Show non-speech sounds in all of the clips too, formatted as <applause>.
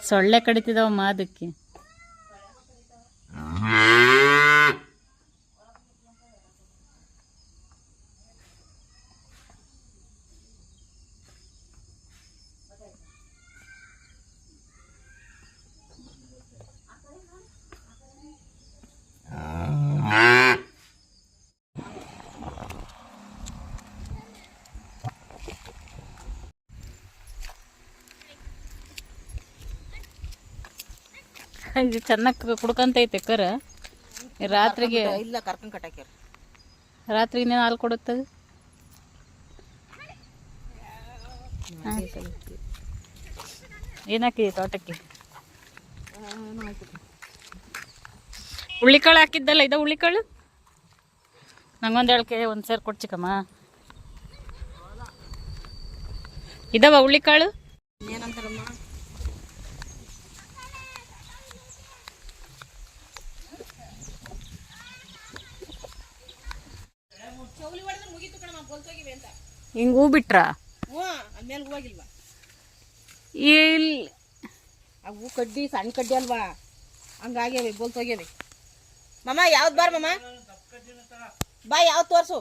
ಸೊಳ್ಳೆ ಕಡಿತಿದಾವಮ್ಮ ಅದಕ್ಕೆ ಇದು ಚೆನ್ನಾಗಿ ಕುಡ್ಕಂತೈತೆ ಕರ. ರಾತ್ರಿಗೆ ಇಲ್ಲ ಕರ್ಕೊಂಡು ಕಟ್ಟಾಕ್ಯಾರ. ರಾತ್ರಿ ಇನ್ನೇನು ಹಾಲು ಕೊಡುತ್ತೆ? ಏನಾಕಿ ತೋಟಕ್ಕೆ? ಹುಳ್ಳಿಕಾಳು ಹಾಕಿದ್ದಲ್ಲ ಇದ ಹುಳ್ಳಿಕಾಳು? ನಂಗೊಂದು ಹೇಳಕ್ಕೆ ಒಂದು ಸೇರು ಕೊಡ್ಚಿಕಮ್ಮ ಇದಾವ ಹುಳ್ಳಿಕಾಳು? ಹೂ ಬಿಟ್ರ ಇಲ್ಲಿ ಆ ಹೂ ಕಡ್ಡಿ ಸಣ್ಣ ಕಡ್ಡಿ ಅಲ್ವಾ? ಹಂಗಾಗ್ಯಾವೆ ಬೋಲ್ತೋಗ್ಯಾವೆ ಮಮ್ಮ ಯಾವ್ದು ಬಾರ ಮಮ್ಮ ಬಾ ಯಾವ್ದು ತೋರ್ಸು.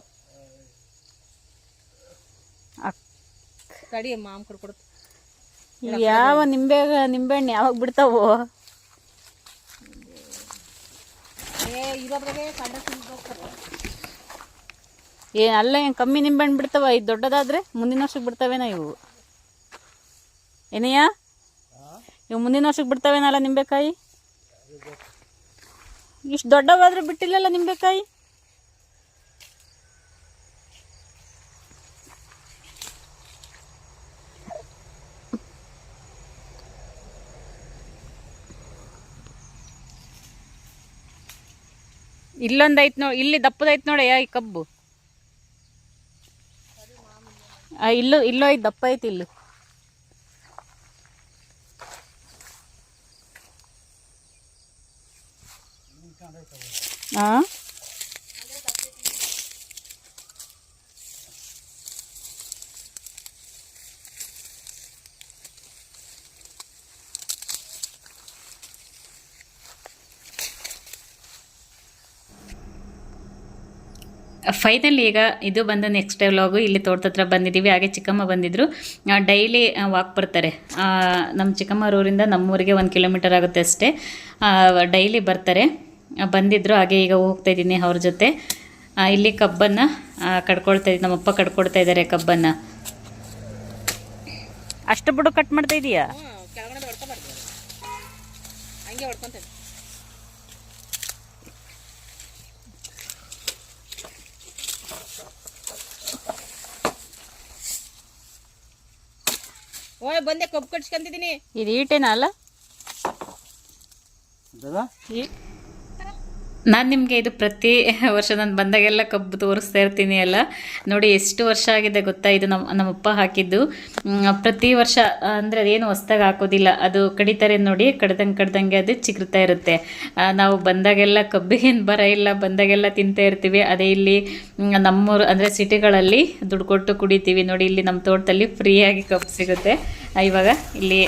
ತಡಿ ಮಾಮ್ ಕೊಡ್ಕೊಡುತ್ತೆ ಇವು ಯಾವ ನಿಂಬೆ ನಿಂಬೆಹಣ್ಣು ಯಾವಾಗ ಬಿಡ್ತಾವೋ? ಏ ಇರೋದ್ರಾಗೆ ಸಣ್ಣ ತಿನ್ಬೇಕು ಏ, ಅಲ್ಲ, ಏನು ಕಮ್ಮಿ ನಿಂಬೆಹಣ್ಣು ಬಿಡ್ತಾವ? ಇದು ದೊಡ್ಡದಾದ್ರೆ ಮುಂದಿನ ವರ್ಷಕ್ಕೆ ಬಿಡ್ತಾವೇನಾ ಇವು? ಏನಯ್ಯ ಇವು ಮುಂದಿನ ವರ್ಷಕ್ಕೆ ಬಿಡ್ತಾವೇನಲ್ಲ ನಿಂಬೆಕಾಯಿ? ಇಷ್ಟು ದೊಡ್ಡವಾದ್ರೆ ಬಿಟ್ಟಿಲ್ಲಲ್ಲ ನಿಂಬೆಕಾಯಿ? ಇಲ್ಲೊಂದು ಐತ್ ನೋಡಿ ಇಲ್ಲಿ ದಪ್ಪದೈತ್ ನೋಡಿ ಈ ಕಬ್ಬು? ಆ, ಇಲ್ಲೂ ಇಲ್ಲೋ ಐತ್ ದಪ್ಪ ಐತಿ ಇಲ್ಲಿ ಆ ಫೈನಲ್ ಈಗ ಇದು ಬಂದು ನೆಕ್ಸ್ಟ್ ವ್ಲಾಗು ಇಲ್ಲಿ ತೋಟದ ಹತ್ರ ಬಂದಿದ್ದೀವಿ ಹಾಗೆ ಚಿಕ್ಕಮ್ಮ ಬಂದಿದ್ದರು ಡೈಲಿ ವಾಕ್ ಬರ್ತಾರೆ. ನಮ್ಮ ನಮ್ಮ ಚಿಕ್ಕಮ್ಮರೂರಿಂದ ನಮ್ಮೂರಿಗೆ ಒಂದು ಕಿಲೋಮೀಟರ್ ಆಗುತ್ತೆ ಅಷ್ಟೇ. ಡೈಲಿ ಬರ್ತಾರೆ. ಬಂದಿದ್ದರು ಹಾಗೆ ಈಗ ಹೋಗ್ತಾ ಇದ್ದೀನಿ ಅವ್ರ ಜೊತೆ. ಇಲ್ಲಿ ಕಬ್ಬನ್ನು ಕಡ್ಕೊಳ್ತಾ ಇದ್ದೀನಿ ನಮ್ಮಪ್ಪ ಕಡ್ಕೊಳ್ತಾ ಇದ್ದಾರೆ ಕಬ್ಬನ್ನು. ಅಷ್ಟು ಬಿಡು ಕಟ್ ಮಾಡ್ತಾ ಇದೆಯಾ? ಹಂಗೆ ಓಯ್ ಬಂದೆ ಕಬ್ಬು ಕಟ್ಸ್ಕೊಂತಿದ್ದೀನಿ. ಇದು ಈಟೇನಾ ಅಲ್ಲ? ನಾನು ನಿಮಗೆ ಇದು ಪ್ರತಿ <laughs> ವರ್ಷ ನಾನು ಬಂದಾಗೆಲ್ಲ ಕಬ್ಬು ತೋರಿಸ್ತಾ ಇರ್ತೀನಿ ಅಲ್ಲ. ನೋಡಿ ಎಷ್ಟು ವರ್ಷ ಆಗಿದೆ ಗೊತ್ತಾ ಇದು ನಮ್ಮ ನಮ್ಮಪ್ಪ ಹಾಕಿದ್ದು. ಪ್ರತಿ ವರ್ಷ ಅಂದರೆ ಅದೇನು ಹೊಸ್ದಾಗಿ ಹಾಕೋದಿಲ್ಲ. ಅದು ಕಡಿತಾರೆ ನೋಡಿ, ಕಡ್ದಂಗೆ ಕಡ್ದಂಗೆ ಅದು ಚಿಗುರ್ತಾ ಇರುತ್ತೆ. ನಾವು ಬಂದಾಗೆಲ್ಲ ಕಬ್ಬಿಗೇನು <laughs> ಬರ ಇಲ್ಲ, ಬಂದಾಗೆಲ್ಲ ತಿಂತಾ ಇರ್ತೀವಿ. ಅದೇ ಇಲ್ಲಿ ನಮ್ಮೂರು, ಅಂದರೆ ಸಿಟಿಗಳಲ್ಲಿ ದುಡ್ಡು ಕೊಟ್ಟು ಕುಡಿತೀವಿ. ನೋಡಿ ಇಲ್ಲಿ ನಮ್ಮ ತೋಟದಲ್ಲಿ ಫ್ರೀಯಾಗಿ ಕಬ್ಬು ಸಿಗುತ್ತೆ. ಇವಾಗ ಇಲ್ಲಿ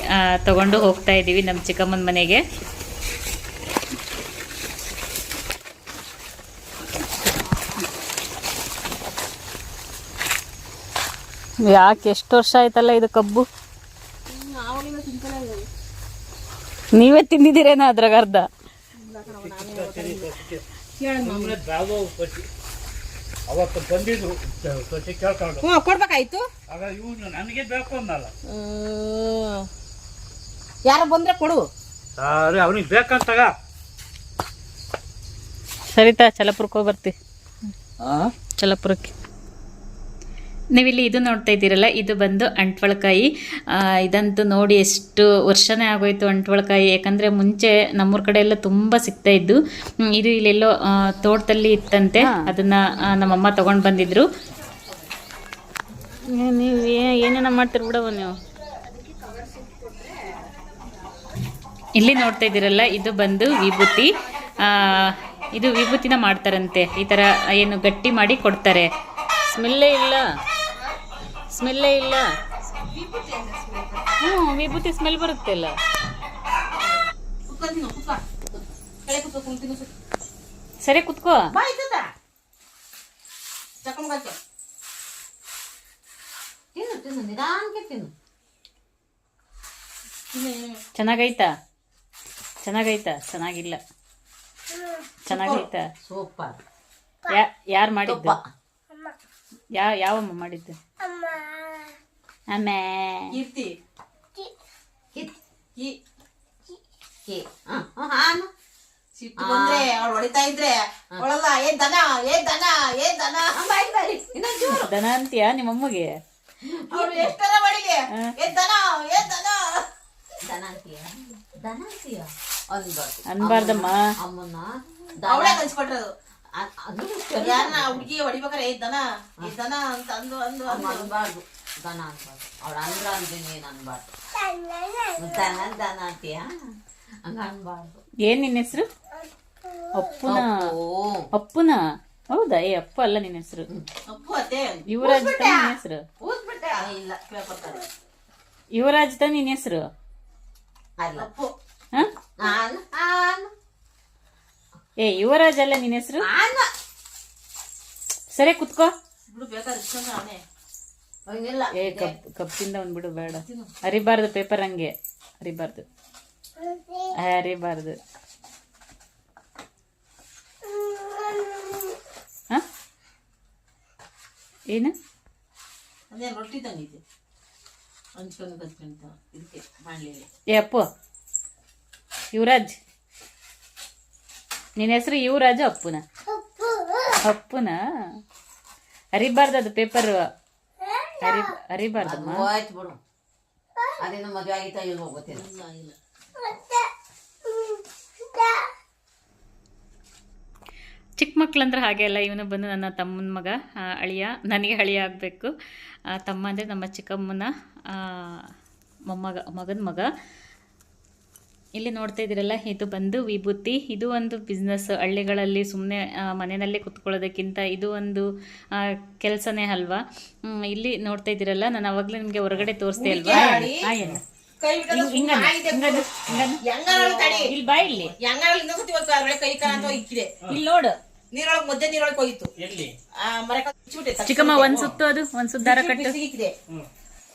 ತಗೊಂಡು ಹೋಗ್ತಾ ಇದ್ದೀವಿ ನಮ್ಮ ಚಿಕ್ಕಮ್ಮನ ಮನೆಗೆ. ಯಾಕೆ ಎಷ್ಟು ವರ್ಷ ಆಯ್ತಲ್ಲ ಇದು ಕಬ್ಬು? ನೀವೇ ತಿಂದಿದ್ದೀರೇನ ಅದ್ರಾಗ ಅರ್ಧ? ಅವತ್ತು ಬಂದಿದ್ರು. ಸೊಸೆ ಕೇಳ್ಕೊಂಡು. ಹ್ಞೂ ಕೊಡ್ಬೇಕಾಯ್ತು? ಆಗ ಇವನು ನನಗೆ ಬೇಕು ಅನ್ನಲ್ಲ ಯಾರ ಬಂದ್ರೆ ಕೊಡು. ಸರಿ ಅವನಿಗೆ ಬೇಕಂತಾಗ. ಸರಿತಾ ಚಲಪುರಕ್ಕೆ ಹೋಗ್ಬರ್ತಿ ಚಲಪುರಕ್ಕೆ. ನೀವಿಲ್ಲಿ ಇದು ನೋಡ್ತಾ ಇದ್ದೀರಲ್ಲ ಇದು ಬಂದು ಅಂಟ್ವಳಕಾಯಿ. ಇದಂತೂ ನೋಡಿ ಎಷ್ಟು ವರ್ಷನೇ ಆಗೋಯ್ತು ಅಂಟ್ವಳಕಾಯಿ. ಯಾಕಂದರೆ ಮುಂಚೆ ನಮ್ಮೂರ ಕಡೆ ಎಲ್ಲ ತುಂಬ ಸಿಗ್ತಾ ಇದ್ದು ಇದು ಇಲ್ಲೆಲ್ಲೋ ತೋಟದಲ್ಲಿ ಇತ್ತಂತೆ. ಅದನ್ನ ನಮ್ಮಮ್ಮ ತಗೊಂಡು ಬಂದಿದ್ರು. ನೀವು ಏನೇನೋ ಮಾಡ್ತೀರಿ ಬಿಡವ ನೀವು? ಇಲ್ಲಿ ನೋಡ್ತಾ ಇದ್ದೀರಲ್ಲ ಇದು ಬಂದು ವಿಭೂತಿ. ಆ, ಇದು ವಿಭೂತಿನ ಮಾಡ್ತಾರಂತೆ. ಈ ಥರ ಏನು ಗಟ್ಟಿ ಮಾಡಿ ಕೊಡ್ತಾರೆ. ಸ್ಮೆಲ್ಲೇ ಇಲ್ಲ. ಸ್ಮೆಲ್ಲೇ ಇಲ್ಲ. ಹ್ಞೂ ವಿಭೂತಿ ಸ್ಮೆಲ್ ಬರುತ್ತೆ ಅಲ್ಲ. ಸರಿ ಕುತ್ಕೋ? ಚೆನ್ನಾಗೈತಾ? ಚೆನ್ನಾಗೈತಾ? ಚೆನ್ನಾಗಿಲ್ಲ. ಚೆನ್ನಾಗೈತಾ? ಸೂಪರ್. ಯಾರು ಮಾಡಿದ್ದು? ಯಾ ಯಾವಮ್ಮ ಮಾಡಿದ್ದು? ಆಮೇ ಕೀರ್ತಿ. ಸಿಟ್ಟು ಬಂದ್ರೆ ಅವಳು ಹೊಡಿತಾ ಇದ್ರೆ ಅವಳಲ್ಲ ಏ ದನ ಏ ದನ ಏ ದನ. ಬಾಯ್ ಬಾರಿ ಇನ್ನೊಂದ್ ಚೂರು ದನ ಅಂತೀಯಾ ಎಷ್ಟರ ಮಾಡಿಗೆ? ಏ ದನ ಏ ದನ. ದನ ಅಂತೀಯ? ದನ ಅಂತೀಯ? ಅನ್ಬಾರ್ದು ಅನ್ಬಾರ್ದಮ್ಮ ಅಮ್ಮನ್ನ ಅವಳೇ ಕಲ್ಸ್ಕೊಟ್ರದು. ಹುಡುಗಿ ಹೊಡಿಬೇಕಾರೆ ದನ ದನ ಅಂತ ಅಂದು ಅಂದು ಅಂದು ಅನ್ಬಾರ್ದು. ದನ ಅನ್ಬಾರ್ದು. ಅವಳ ಅಂದ್ರ ಅಂದ್ರೆ ನೀನು ಅನ್ಬಾರ್ದು? ದನ ದನ. ಅಂತೀಯ? ಹಂಗ ಅನ್ಬಾರ್ದು. ಏನ್ ನಿನ್ನ ಹೆಸರು? ಅಪ್ಪುನ? ಓ ಅಪ್ಪುನ? ಹೌದಾ? ಏ ಅಪ್ಪ ಅಲ್ಲ ನಿನ್ನ ಹೆಸರು. ಅಪ್ಪು ಅತ್ತೆ. ಯುವರಾಜ್ ತಾನೆ ನಿನ್ನ ಹೆಸರು? ಊದ್ಬಿಟ್ಟೆ? ಇಲ್ಲ ಕೇಳ್ಕೊತಾರೆ ಯುವರಾಜ್ ತಾನೆ ನಿನ್ನ ಹೆಸರು? ಅಲ್ಲ. ಅಪ್ಪು. ಹ? ಏ ಯುವರಾಜ್ ಅಲ್ಲ ನಿನ್ನ ಹೆಸರು? ಸರಿ ಕುತ್ಕೋ. ಬಿಡು ಏ ಕಪ್ ಕಪ್ಪಿಂದ ಒಂದ್ಬಿಡು ಬೇಡ. ಅರಿಬಾರ್ದು ಪೇಪರ್ ಹಂಗೆ. ಅರಿಬಾರ್ದು ಅರಿಬಾರ್ದು ಏನು? ಅದೇ ರೊಟ್ಟಿ ತಂದಿದ್ದೆ. ಹಂಚ್ಕೊಂಡು ಕತ್ಕೊಂತ ಇದಕ್ಕೆ ಮಾಡ್ಲಿಲ್ಲ. ಏ ಅಪ್ಪು. ಯುವರಾಜ್. ನಿನ್ನ ಹೆಸರು ಯುವರಾಜ ಅಪ್ಪುನ. ಅಪ್ಪುನ? ಅರಿಬಾರ್ದು ಅದು ಪೇಪರ್ ಅರಿ ಅರಿಬಾರ್ದಮ್ಮ ಆಯ್ತು ಬಿಡು. ಅದೇನು ಮದುವೆ ಆಗಿತ್ತಾ ಇಲ್ವೋ ಗೊತ್ತಿಲ್ಲ. ಇಲ್ಲ ಇಲ್ಲ. ಚಿಕ್ಕ ಮಕ್ಳಂದ್ರೆ ಹಾಗೆ ಅಲ್ಲ ಇವನು ಬಂದು ನನ್ನ ತಮ್ಮನ ಮಗ ಅಳಿಯ. ನನಗೆ ಅಳಿಯ ಆಗಬೇಕು. ತಮ್ಮ ಅಂದರೆ ನಮ್ಮ ಚಿಕ್ಕಮ್ಮನ ಮೊಮ್ಮಗ ಮಗನ ಮಗ. ಇಲ್ಲಿ ನೋಡ್ತಾ ಇದ್ದೀರಲ್ಲ ಇದು ಬಂದು ವಿಭೂತಿ. ಇದು ಒಂದು ಬಿಸ್ನೆಸ್ ಹಳ್ಳಿಗಳಲ್ಲಿ ಸುಮ್ಮನೆ ಮನೆಯಲ್ಲೇ ಕುತ್ಕೊಳ್ಳೋದಕ್ಕಿಂತ ಇದು ಒಂದು ಕೆಲಸನೇ ಅಲ್ವಾ? ಇಲ್ಲಿ ನೋಡ್ತಾ ಇದ್ದೀರಲ್ಲ ನಾನು ಅವಾಗಲೇ ನಿಮಗೆ ಹೊರಗಡೆ ತೋರಿಸ್ದೆ ಅಲ್ವಾ? ಇಲ್ಲಿ ಬಾ ಇಲ್ಲಿ. ಇಲ್ಲಿ ನೋಡು. ನೀರೊಳಗೆ ಮಧ್ಯೆ ನೀರೊಳಗೆ ಹೋಗಿತ್ತು. ಚಿಕ್ಕಮ್ಮ ಒಂದ್ ಸುತ್ತು ಅದು ಒಂದ್ ಸುತ್ತಾರ ಕಟ್ಟು.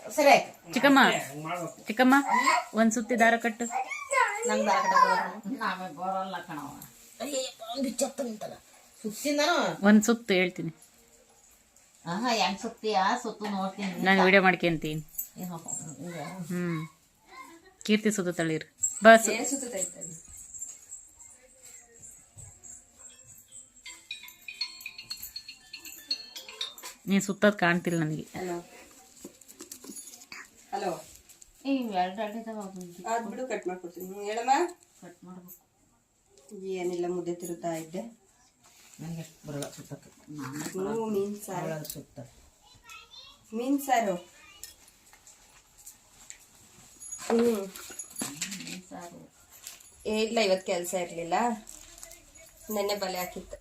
ಸರಿ ಆಯ್ತು. ಚಿಕ್ಕಮ್ಮ ಚಿಕ್ಕಮ್ಮ ಒಂದ್ ಸುತ್ತಿ ದಾರ ಕಟ್ಟು. ನಂಗೆ ದಾರ ಕಟ್ಟಾಕ ನಾವೇ ಬರೋಲ್ಲ ಕಣವ ಅಯ್ಯಪ್ಪ ಒಂದು ಚತ್ತ ನಿಂತಲ್ಲ ಸುತ್ತಿಂದನು? ಒಂದ್ ಸುತ್ತು ಹೇಳ್ತೀನಿ. ಆಹಾ ಹೆಂಗ್ ಸುತ್ತಿಯಾ? ಸುತ್ತು ನೋಡ್ತೀನಿ. ನಾನು ವಿಡಿಯೋ ಮಾಡ್ಕೊಂತೀನಿ. ಹ್ಮ್. ಕೀರ್ತಿ ಸುತ್ತು ತಳೀರಿ ಬಸ್ ನೀ ಸುತ್ತದ್ ಕಾಣ್ತಿಲ್ಲ ನನಗೆ. ಹಲೋ. ಎರಡು ಅದ್ ಬಿಡು ಕಟ್ ಮಾಡ್ಕೊಡ್ತೀನಿ. ಹೇಳಮ್ಮ. ಕಟ್ ಮಾಡ್ಬೇಕು. ಏನಿಲ್ಲ ಮುದ್ದೆ ತಿರುತ್ತಾ ಇದ್ದೆ. ನನಗೆ ಬರಲ್ಲ ಸುತ್ತಕ್ಕೆ. ಹ್ಞೂ ಮೀನ್ ಸಾರು. ಸುತ್ತ. ಮೀನು ಸಾರು. ಹ್ಞೂ ಸಾರು. ಇಲ್ಲ ಇವತ್ತು ಕೆಲಸ ಇರಲಿಲ್ಲ. ನೆನ್ನೆ ಬಲೆ ಹಾಕಿತ್ತು.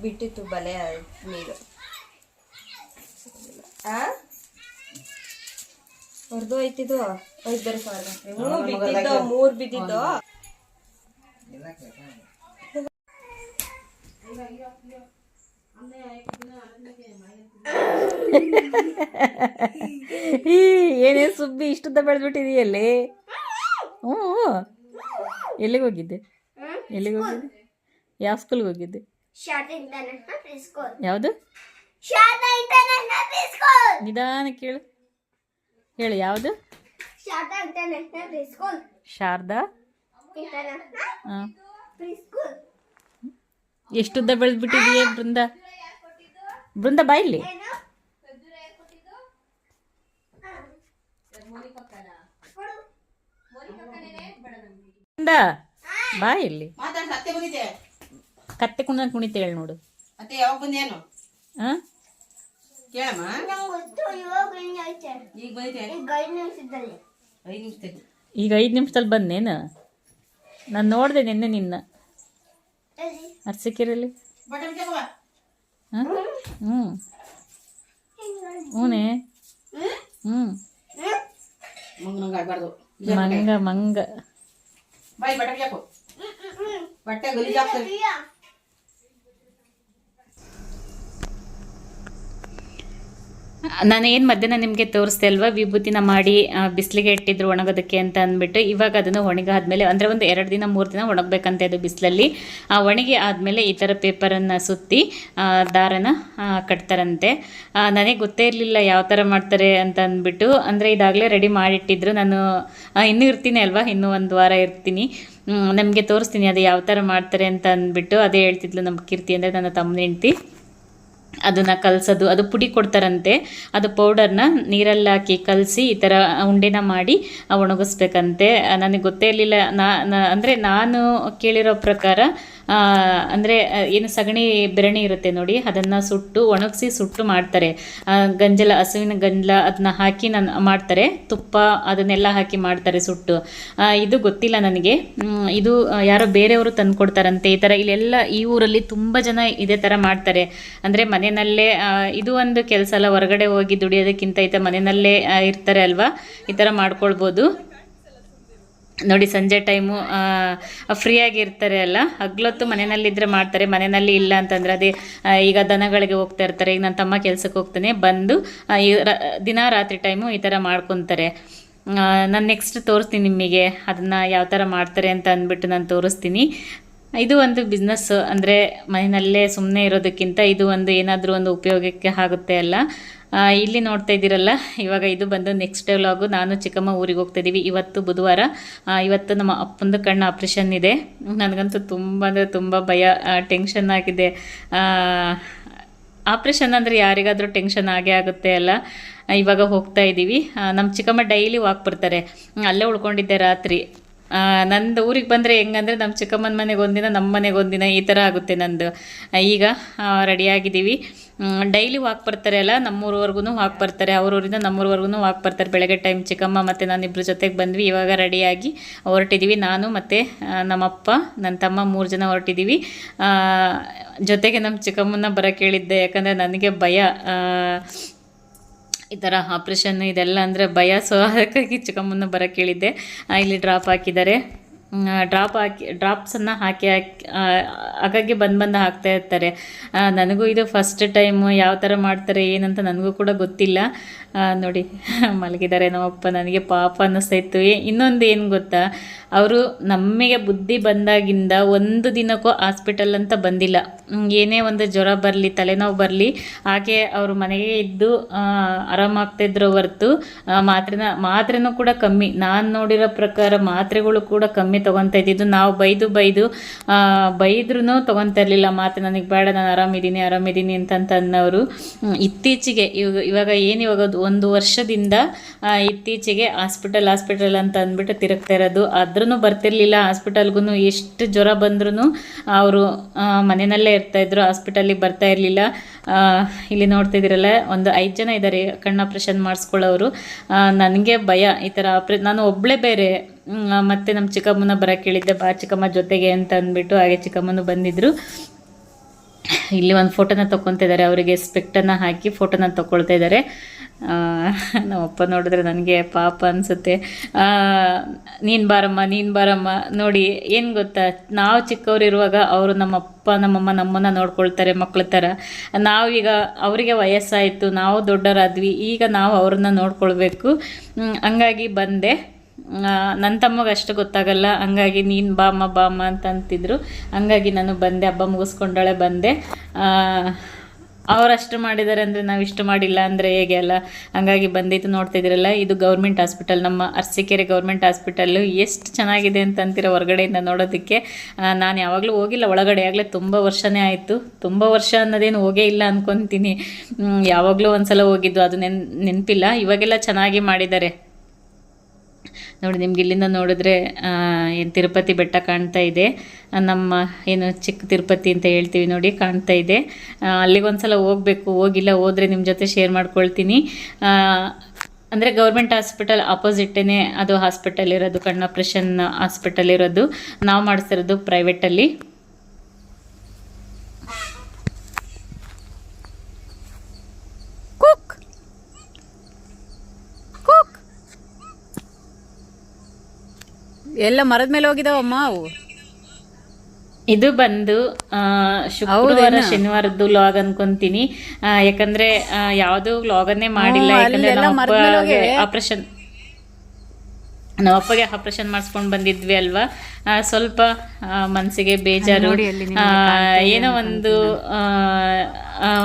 ಬಿಟ್ಟಿತ್ತು ಬಲೆ ನೀರು. ಆ? ಹೊರ್ದು ಐತಿದು ಐದರ ಸಾವಿರ ಮೂರು ಬಿದ್ದಿದ್ದು ಮೂರು ಬಿದ್ದಿದ್ದು. ಈ ಏನೇ ಸುಬ್ಬಿ ಇಷ್ಟುದ್ದ ಬೆಳೆದ್ಬಿಟ್ಟಿದೆಯಲ್ಲಿ? ಹ್ಞೂ ಎಲ್ಲಿಗೆ ಹೋಗಿದ್ದೆ? ಎಲ್ಲಿಗೆ ಹೋಗಿದ್ದೆ? ಯಾವ ಸ್ಕೂಲ್ಗೆ ಹೋಗಿದ್ದೆ? ಯಾವುದು? ನಿಧಾನ ಕೇಳು. ಹೇಳು ಯಾವುದು? ಶಾರದಾ ಹಾಂ. ಎಷ್ಟುದ್ದ ಬೆಳೆದ್ಬಿಟ್ಟಿದೀಯ ಬೃಂದ? ಬೃಂದ ಬಾಯಿಲಿ ಬೃಂದ ಬಾಯಿಲ್ಲಿ ಕತ್ತೆ ಕುಣ ಕುಣಿತ ಹೇಳಿ ನೋಡು. ಕೇಳಮ್ಮ ಈಗ ಐದು ನಿಮಿಷ ಈಗ ಐದು ನಿಮಿಷದಲ್ಲಿ ಬಂದೇನು ನಾನು ನೋಡಿದೆ ನಿನ್ನೆ ನಿನ್ನ ಅರ್ಸಿಕಿರಲಿ ಹ್ಞೂ ಹ್ಞೂ ಹ್ಞೂನೇ ಹ್ಞೂ ಮಂಗ ಮಂಗ ಬಾಯ್ ಬಟ್ಟೆ ಹಾಕು ಬಟ್ಟೆ ಗಲೀಜಾಗ್ತದೆ ನಾನು ಏನು ಮಧ್ಯಾಹ್ನ ನಿಮಗೆ ತೋರಿಸ್ದೆ ಅಲ್ವಾ? ವಿಭೂತಿನ ಮಾಡಿ ಬಿಸಿಲಿಗೆ ಇಟ್ಟಿದ್ರು ಒಣಗೋದಕ್ಕೆ ಅಂತ ಅಂದ್ಬಿಟ್ಟು ಇವಾಗ ಅದನ್ನು ಒಣಗಾದ್ಮೇಲೆ, ಅಂದರೆ ಒಂದು ಎರಡು ದಿನ, ಮೂರು ದಿನ ಒಣಗಬೇಕಂತೆ ಅದು ಬಿಸಿಲಲ್ಲಿ. ಆ ಒಣಗಿ ಆದಮೇಲೆ ಈ ಥರ ಪೇಪರನ್ನು ಸುತ್ತಿ ದಾರನ ಕಟ್ತಾರಂತೆ. ನನಗೆ ಗೊತ್ತೇ ಇರಲಿಲ್ಲ ಯಾವ ಥರ ಮಾಡ್ತಾರೆ ಅಂತ ಅಂದ್ಬಿಟ್ಟು, ಅಂದರೆ ಇದಾಗಲೇ ರೆಡಿ ಮಾಡಿಟ್ಟಿದ್ರು. ನಾನು ಇನ್ನೂ ಇರ್ತೀನಿ ಅಲ್ವಾ? ಇನ್ನೂ ಒಂದು ವಾರ ಇರ್ತೀನಿ. ನಮಗೆ ತೋರಿಸ್ತೀನಿ ಅದು ಯಾವ ಥರ ಮಾಡ್ತಾರೆ ಅಂತ ಅಂದ್ಬಿಟ್ಟು ಅದೇ ಹೇಳ್ತಿದ್ಲು ನಮ್ಮ ಕೀರ್ತಿ ಅಂದರೆ ನನ್ನ ತಮ್ಮನ ಹೆಂಡ್ತಿ. ಅದನ್ನು ಕಲಸೋದು, ಅದು ಪುಡಿ ಕೊಡ್ತಾರಂತೆ. ಅದು ಪೌಡರ್ನ ನೀರಲ್ಲಿ ಹಾಕಿ ಕಲಸಿ ಈ ಥರ ಉಂಡೆನ ಮಾಡಿ ಒಣಗಿಸ್ಬೇಕಂತೆ. ನನಗೆ ಗೊತ್ತೇ ಇರಲಿಲ್ಲ. ನಾ ಅಂದರೆ ನಾನು ಕೇಳಿರೋ ಪ್ರಕಾರ ಅಂದರೆ ಏನು ಸಗಣಿ ಬೆರಣಿ ಇರುತ್ತೆ ನೋಡಿ, ಅದನ್ನು ಸುಟ್ಟು, ಒಣಗಿಸಿ ಸುಟ್ಟು ಮಾಡ್ತಾರೆ. ಗಂಜಲ, ಹಸುವಿನ ಗಂಜಲ ಅದನ್ನ ಹಾಕಿ ನಾನು, ಮಾಡ್ತಾರೆ. ತುಪ್ಪ ಅದನ್ನೆಲ್ಲ ಹಾಕಿ ಮಾಡ್ತಾರೆ ಸುಟ್ಟು. ಇದು ಗೊತ್ತಿಲ್ಲ ನನಗೆ. ಇದು ಯಾರೋ ಬೇರೆಯವರು ತಂದು ಕೊಡ್ತಾರಂತೆ ಈ ಥರ ಇಲ್ಲೆಲ್ಲ ಈ ಊರಲ್ಲಿ ತುಂಬ ಜನ ಇದೇ ಥರ ಮಾಡ್ತಾರೆ. ಅಂದರೆ ಮನೆಯಲ್ಲೇ ಇದು ಒಂದು ಕೆಲಸ ಅಲ್ಲ, ಹೊರಗಡೆ ಹೋಗಿ ದುಡಿಯೋದಕ್ಕಿಂತ ಈ ಥರ ಮನೆಯಲ್ಲೇ ಇರ್ತಾರೆ ಅಲ್ವಾ? ಈ ಥರ ಮಾಡ್ಕೊಳ್ಬೋದು. ನೋಡಿ, ಸಂಜೆ ಟೈಮು ಫ್ರೀಯಾಗಿರ್ತಾರೆ ಅಲ್ಲ? ಹಗ್ಲೊತ್ತು ಮನೆಯಲ್ಲಿದ್ದರೆ ಮಾಡ್ತಾರೆ, ಮನೆಯಲ್ಲಿ ಇಲ್ಲ ಅಂತಂದರೆ ಅದೇ ಈಗ ದನಗಳಿಗೆ ಹೋಗ್ತಾ ಇರ್ತಾರೆ, ಈಗ ನನ್ನ ತಮ್ಮ ಕೆಲಸಕ್ಕೆ ಹೋಗ್ತಾನೆ, ಬಂದು ದಿನ ರಾತ್ರಿ ಟೈಮು ಈ ಥರ ಮಾಡ್ಕೊತಾರೆ. ನಾನು ನೆಕ್ಸ್ಟ್ ತೋರಿಸ್ತೀನಿ ನಿಮಗೆ ಅದನ್ನು ಯಾವ ಥರ ಮಾಡ್ತಾರೆ ಅಂತ ಅಂದ್ಬಿಟ್ಟು ನಾನು ತೋರಿಸ್ತೀನಿ. ಇದು ಒಂದು ಬಿಸ್ನೆಸ್ ಅಂದರೆ ಮನೆಯಲ್ಲೇ ಸುಮ್ಮನೆ ಇರೋದಕ್ಕಿಂತ ಇದು ಒಂದು ಏನಾದರೂ ಒಂದು ಉಪಯೋಗಕ್ಕೆ ಆಗುತ್ತೆ ಅಲ್ಲ. ಇಲ್ಲಿ ನೋಡ್ತಾ ಇದ್ದೀರಲ್ಲ, ಇವಾಗ ಇದು ಬಂದು ನೆಕ್ಸ್ಟ್ ವ್ಲಾಗು ನಾನು ಚಿಕ್ಕಮ್ಮ ಊರಿಗೆ ಹೋಗ್ತಾ ಇದ್ದೀವಿ. ಇವತ್ತು ಬುಧವಾರ. ಇವತ್ತು ನಮ್ಮ ಅಪ್ಪಂದು ಕಣ್ಣು ಆಪ್ರೇಷನ್ ಇದೆ. ನನಗಂತೂ ತುಂಬ ಅಂದರೆ ತುಂಬ ಭಯ ಟೆನ್ಷನ್ ಆಗಿದೆ. ಆಪ್ರೇಷನ್ ಅಂದರೆ ಯಾರಿಗಾದರೂ ಟೆನ್ಷನ್ ಆಗೇ ಆಗುತ್ತೆ ಅಲ್ಲ. ಇವಾಗ ಹೋಗ್ತಾ ಇದ್ದೀವಿ. ನಮ್ಮ ಚಿಕ್ಕಮ್ಮ ಡೈಲಿ ವಾಕ್ ಬರ್ತಾರೆ. ಅಲ್ಲೇ ಉಳ್ಕೊಂಡಿದ್ದೆ ರಾತ್ರಿ. ನಂದು ಊರಿಗೆ ಬಂದರೆ ಹೆಂಗಂದರೆ ನಮ್ಮ ಚಿಕ್ಕಮ್ಮನ ಮನೆಗೆ ಒಂದಿನ ನಮ್ಮ ಮನೆಗೆ ಒಂದಿನ ಈ ಥರ ಆಗುತ್ತೆ ನಂದು. ಈಗ ರೆಡಿಯಾಗಿದ್ದೀವಿ ಡೈಲಿ ವಾಕ್ ಬರ್ತಾರೆ ಅಲ್ಲ ನಮ್ಮೂರವರೆಗೂ ವಾಕ್ ಬರ್ತಾರೆ. ಅವ್ರೂರಿಂದ ನಮ್ಮೂರವರೆಗೂ ವಾಕ್ ಬರ್ತಾರೆ. ಬೆಳಗ್ಗೆ ಟೈಮ್ ಚಿಕ್ಕಮ್ಮ ಮತ್ತು ನಾನಿಬ್ಬರ ಜೊತೆಗೆ ಬಂದ್ವಿ. ಇವಾಗ ರೆಡಿಯಾಗಿ ಹೊರಟಿದ್ದೀವಿ ನಾನು ಮತ್ತು ನಮ್ಮಪ್ಪ ನನ್ನ ತಮ್ಮ ಮೂರು ಜನ ಹೊರಟಿದ್ದೀವಿ ಜೊತೆಗೆ ನಮ್ಮ ಚಿಕ್ಕಮ್ಮನ ಬರೋಕ್ಕೆ ಹೇಳಿದ್ದೆ. ಯಾಕಂದರೆ ನನಗೆ ಭಯ. ಈ ಥರ ಆಪ್ರೇಷನ್ ಇದೆಲ್ಲ ಅಂದರೆ ಭಯ ಸೊ ಅದಕ್ಕಾಗಿ ಚಿಕ್ಕಮ್ಮನ ಬರೋಕ್ಕೆ ಹೇಳಿದ್ದೆ. ಇಲ್ಲಿ ಡ್ರಾಪ್ ಹಾಕಿದ್ದಾರೆ. ಡ್ರಾಪ್ ಹಾಕಿ ಡ್ರಾಪ್ಸನ್ನು ಹಾಕಿ ಹಾಕಿ ಹಾಗಾಗಿ ಬಂದು ಬಂದು ಹಾಕ್ತಾ ಇರ್ತಾರೆ. ನನಗೂ ಇದು ಫಸ್ಟ್ ಟೈಮು ಯಾವ ಥರ ಮಾಡ್ತಾರೆ, ಏನಂತ ನನಗೂ ಕೂಡ ಗೊತ್ತಿಲ್ಲ. ನೋಡಿ, ಮಲಗಿದ್ದಾರೆ ನಮ್ಮಪ್ಪ, ನನಗೆ ಪಾಪ ಅನ್ನಿಸ್ತಾ ಇತ್ತು ಇನ್ನೊಂದು ಏನು ಗೊತ್ತಾ? ಅವರು ನಮಗೆ ಬುದ್ಧಿ ಬಂದಾಗಿಂದ ಒಂದು ದಿನಕ್ಕೂ ಹಾಸ್ಪಿಟಲ್ ಅಂತ ಬಂದಿಲ್ಲ. ಏನೇ ಒಂದು ಜ್ವರ ಬರಲಿ, ತಲೆನೋವು ಬರಲಿ, ಹಾಗೆ ಅವರು ಮನೆಗೆ ಇದ್ದು ಆರಾಮಾಗ್ತಾಯಿದ್ರು ಹೊರ್ತು ಮಾತ್ರೆನ, ಮಾತ್ರೆನೂ ಕೂಡ ಕಮ್ಮಿ. ನಾನು ನೋಡಿರೋ ಪ್ರಕಾರ ಮಾತ್ರೆಗಳು ಕೂಡ ಕಮ್ಮಿ. ತೊಗೊತಾ ಇದ್ದಿದ್ದು. ನಾವು ಬೈದು ಬೈದು ಬೈದ್ರೂ ತೊಗೊತಾ ಇರಲಿಲ್ಲ. ಮಾತು ನನಗೆ ಬೇಡ ನಾನು ಆರಾಮಿದ್ದೀನಿ ಆರಾಮಿದ್ದೀನಿ ಅಂತಂತ ಅನ್ನೋರು. ಹ್ಮ್, ಇತ್ತೀಚೆಗೆ ಇವಾಗ ಇವಾಗ ಏನು ಇವಾಗ ಒಂದು ವರ್ಷದಿಂದ ಇತ್ತೀಚೆಗೆ ಹಾಸ್ಪಿಟಲ್ ಹಾಸ್ಪಿಟಲ್ ಅಂತ ಅಂದ್ಬಿಟ್ಟು ತಿರುಗ್ತಾ ಇರೋದು. ಆದ್ರೂ ಬರ್ತಿರ್ಲಿಲ್ಲ. ಹಾಸ್ಪಿಟಲ್ಗೂ ಎಷ್ಟು ಜ್ವರ ಬಂದ್ರೂ ಅವರು ಮನೆಯಲ್ಲೇ ಇರ್ತಾಯಿದ್ರು ಹಾಸ್ಪಿಟಲಿಗೆ ಬರ್ತಾ ಇರಲಿಲ್ಲ. ಇಲ್ಲಿ ನೋಡ್ತಿದ್ದೀರಲ್ಲ ಒಂದು ಐದು ಜನ ಇದ್ದಾರೆ ಕಣ್ಣು ಆಪ್ರೇಷನ್ ಮಾಡಿಸ್ಕೊಳ್ಳೋರು ನನಗೆ ಭಯ ಈ ಥರ ಆಪ್ರೇ ನಾನು ಒಬ್ಬಳೇ ಬೇರೆ. ಮತ್ತೆ ನಮ್ಮ ಚಿಕ್ಕಮ್ಮನ ಬರೋಕ್ಕೆ ಹೇಳಿದ್ದೆ ಬಾ ಚಿಕ್ಕಮ್ಮ ಜೊತೆಗೆ ಅಂತ ಅಂದ್ಬಿಟ್ಟು ಹಾಗೆ ಚಿಕ್ಕಮ್ಮನು ಬಂದಿದ್ದರು ಇಲ್ಲಿ ಒಂದು ಫೋಟೋನ ತೊಗೊತಾ ಇದ್ದಾರೆ ಅವರಿಗೆ ಸ್ಪೆಕ್ಟನ್ನು ಹಾಕಿ ಫೋಟೋನ ತೊಗೊಳ್ತಾ ಇದ್ದಾರೆ ನಮ್ಮಪ್ಪ ನೋಡಿದ್ರೆ ನನಗೆ ಪಾಪ ಅನಿಸುತ್ತೆ. ನೀನು ಬಾರಮ್ಮ ನೀನು ಬಾರಮ್ಮ, ನೋಡಿ ಏನು ಗೊತ್ತಾ, ನಾವು ಚಿಕ್ಕವರಿರುವಾಗ ಅವರು ನಮ್ಮಪ್ಪ ನಮ್ಮಮ್ಮ ನಮ್ಮನ್ನು ನೋಡ್ಕೊಳ್ತಾರೆ ಮಕ್ಳ ಥರ ನಾವೀಗ ಅವರಿಗೆ ವಯಸ್ಸಾಯಿತು, ನಾವು ದೊಡ್ಡವರಾದ್ವಿ ಈಗ ನಾವು ಅವ್ರನ್ನ ನೋಡ್ಕೊಳ್ಬೇಕು. ಹಂಗಾಗಿ ಬಂದೆ. ನನ್ನ ತಮ್ಮಗೆ ಅಷ್ಟು ಗೊತ್ತಾಗಲ್ಲ. ಹಂಗಾಗಿ ನೀನು ಬಾಮ್ಮ ಬಾಮ್ಮ ಅಂತ ಅಂತಿದ್ರು. ಹಂಗಾಗಿ ನಾನು ಬಂದೆ, ಹಬ್ಬ ಮುಗಿಸ್ಕೊಂಡಳೆ ಬಂದೆ. ಅವರಷ್ಟು ಮಾಡಿದ್ದಾರೆ ಅಂದರೆ ನಾವು ಇಷ್ಟು ಮಾಡಿಲ್ಲ ಅಂದರೆ ಹೇಗೆ ಅಲ್ಲ? ಹಂಗಾಗಿ ಬಂದಿದ್ದು ನೋಡ್ತಾ ಇದ್ದೀರಲ್ಲ ಇದು ಗೌರ್ಮೆಂಟ್ ಹಾಸ್ಪಿಟಲ್, ನಮ್ಮ ಅರಸೀಕೆರೆ ಗೌರ್ಮೆಂಟ್ ಹಾಸ್ಪಿಟಲ್ಲು. ಎಷ್ಟು ಚೆನ್ನಾಗಿದೆ ಅಂತ ಅಂತೀರ ಹೊರಗಡೆಯಿಂದ ನೋಡೋದಕ್ಕೆ. ನಾನು ಯಾವಾಗಲೂ ಹೋಗಿಲ್ಲ, ಒಳಗಡೆ ಆಗಲೇ ತುಂಬ ವರ್ಷನೇ ಆಯಿತು. ತುಂಬ ವರ್ಷ ಅನ್ನೋದೇನು ಹೋಗೇ ಇಲ್ಲ ಅಂದ್ಕೊತೀನಿ ಯಾವಾಗಲೂ ಒಂದು ಸಲ ಹೋಗಿದ್ದು, ಅದು ನೆನ್, ನೆನಪಿಲ್ಲ. ಇವಾಗೆಲ್ಲ ಚೆನ್ನಾಗಿ ಮಾಡಿದ್ದಾರೆ. ನೋಡಿ, ನಿಮ್ಗೆ ಇಲ್ಲಿಂದ ನೋಡಿದ್ರೆ ಏನು ತಿರುಪತಿ ಬೆಟ್ಟ ಕಾಣ್ತಾ ಇದೆ. ನಮ್ಮ ಏನು ಚಿಕ್ಕ ತಿರುಪತಿ ಅಂತ ಹೇಳ್ತೀವಿ ನೋಡಿ, ಕಾಣ್ತಾ ಇದೆ. ಅಲ್ಲಿಗೊಂದ್ಸಲ ಹೋಗಬೇಕು. ಹೋಗಿಲ್ಲ, ಹೋದರೆ ನಿಮ್ಮ ಜೊತೆ ಶೇರ್ ಮಾಡ್ಕೊಳ್ತೀನಿ. ಅಂದರೆ ಗೌರ್ಮೆಂಟ್ ಹಾಸ್ಪಿಟಲ್ ಆಪೋಸಿಟ್ಟೇ ಅದು ಹಾಸ್ಪಿಟಲ್ ಇರೋದು ಕಣ್ಣು ಆಪ್ರೇಷನ್ ಹಾಸ್ಪಿಟಲ್ ಇರೋದು. ನಾವು ಮಾಡಿಸಿರೋದು ಪ್ರೈವೇಟಲ್ಲಿ ಎಲ್ಲ ಮರದ ಮೇಲೆ ಹೋಗಿದಾವಮ್ಮ ಅವು? ಇದು ಬಂದು ಶುಕ್ರವಾರ ಶನಿವಾರದ್ದು ಲಾಗ್ ಅನ್ಕೊಂತೀನಿ. ಯಾಕಂದ್ರೆ ಲಾಗ್ ಲಾಗನ್ನೇ ಮಾಡಿಲ್ಲ. ಯಾಕಂದ್ರೆ ನಮ್ಮ ಆಪರೇಷನ್ ನಮ್ಮ ಅಪ್ಪಗೆ ಆಪರೇಷನ್ ಮಾಡಿಸ್ಕೊಂಡು ಬಂದಿದ್ವಿ ಅಲ್ವಾ? ಸ್ವಲ್ಪ ಆ, ಮನ್ಸಿಗೆ ಬೇಜಾರು. ಏನೋ ಒಂದು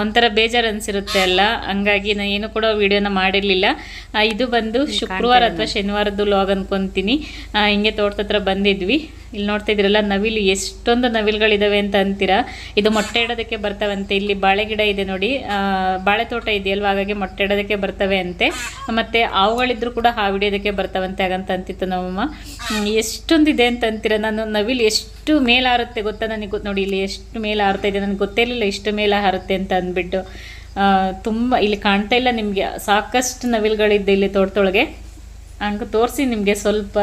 ಒಂಥರ ಬೇಜಾರು ಅನಿಸಿರುತ್ತೆ ಅಲ್ಲ? ಹಂಗಾಗಿ ನಾನು ಏನು ಕೂಡ ವಿಡಿಯೋನ ಮಾಡಿರಲಿಲ್ಲ. ಇದು ಬಂದು ಶುಕ್ರವಾರ ಅಥವಾ ಶನಿವಾರದ್ದು ಲಾಗ್ ಅನ್ಕೊಂತೀನಿ. ಹಿಂಗೆ ತೋಟದ ಹತ್ರ ಬಂದಿದ್ವಿ. ಇಲ್ಲಿ ನೋಡ್ತಾ ಇದ್ರಲ್ಲ ನವಿಲು ಎಷ್ಟೊಂದು ನವಿಲುಗಳಿದಾವೆ ಅಂತ ಅಂತೀರಾ? ಇದು ಮೊಟ್ಟೆ ಇಡೋದಕ್ಕೆ ಬರ್ತವಂತೆ. ಇಲ್ಲಿ ಬಾಳೆ ಗಿಡ ಇದೆ ನೋಡಿ. ಬಾಳೆ ತೋಟ ಇದೆಯಲ್ವಾ? ಹಾಗಾಗಿ ಮೊಟ್ಟೆ ಇಡೋದಕ್ಕೆ ಬರ್ತವೆ ಅಂತೆ. ಮತ್ತೆ ಹಾವುಗಳಿದ್ರು ಕೂಡ ಹಾವು ಹಿಡಿಯೋದಕ್ಕೆ ಬರ್ತವಂತೆ ಹಾಗಂತ ಅಂತಿತ್ತು ನಮ್ಮಮ್ಮ. ಎಷ್ಟೊಂದಿದೆ ಅಂತ ಅಂತೀರಾ? ನಾನು ನವಿಲು ಎಷ್ಟು ಮೇಲಾರುತ್ತೆ ಗೊತ್ತಾ ನನಗೆ ಗೊತ್ತು ನೋಡಿ ಇಲ್ಲಿ ಎಷ್ಟು ಮೇಲೆ ಹಾರ್ತಾ ಇದೆ ನನಗೆ ಗೊತ್ತೇ ಇರಲಿಲ್ಲ ಇಷ್ಟು ಮೇಲೆ ಹಾರುತ್ತೆ ಅಂತ ಅಂದ್ಬಿಟ್ಟು ತುಂಬ ಇಲ್ಲಿ ಕಾಣ್ತಾ ಇಲ್ಲ ನಿಮಗೆ. ಸಾಕಷ್ಟು ನವಿಲುಗಳಿದ್ದೆ ಇಲ್ಲಿ ತೋಟದೊಳಗೆ. ಹಂಗೆ ತೋರಿಸಿ ನಿಮಗೆ ಸ್ವಲ್ಪ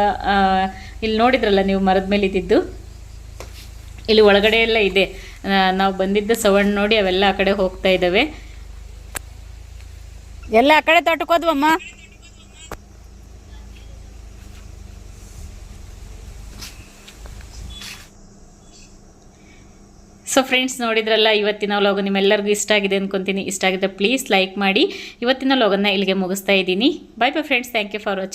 ಇಲ್ಲಿ ನೋಡಿದ್ರಲ್ಲ ನೀವು ಮರದ ಮೇಲೆ ಇದ್ದಿದ್ದು? ಇಲ್ಲಿ ಒಳಗಡೆ ಎಲ್ಲ ಇದೆ. ನಾವು ಬಂದಿದ್ದ ಸವಣ್ ನೋಡಿ ಅವೆಲ್ಲ ಆ ಕಡೆ ಹೋಗ್ತಾ ಇದ್ದಾವೆ. ಎಲ್ಲ ಆ ಕಡೆ ತೋಟಕ್ಕೆ ಹೋದ್ವಮ್ಮ? ಸೊ ಫ್ರೆಂಡ್ಸ್ ನೋಡಿದ್ರಲ್ಲ, ಇವತ್ತಿನ ವ್ಲಾಗ್ ನಿಮ್ಮೆಲ್ಲರಿಗೂ ಇಷ್ಟ ಆಗಿದೆ ಅನ್ಕೊಂತೀನಿ. ಇಷ್ಟ ಆಗಿದ್ರೆ ಪ್ಲೀಸ್ ಲೈಕ್ ಮಾಡಿ. ಇವತ್ತಿನ ವ್ಲಾಗನ್ನು ಇಲ್ಲಿಗೆ ಮುಗಿಸ್ತಾ ಇದ್ದೀನಿ. Bye bye friends thank you for watching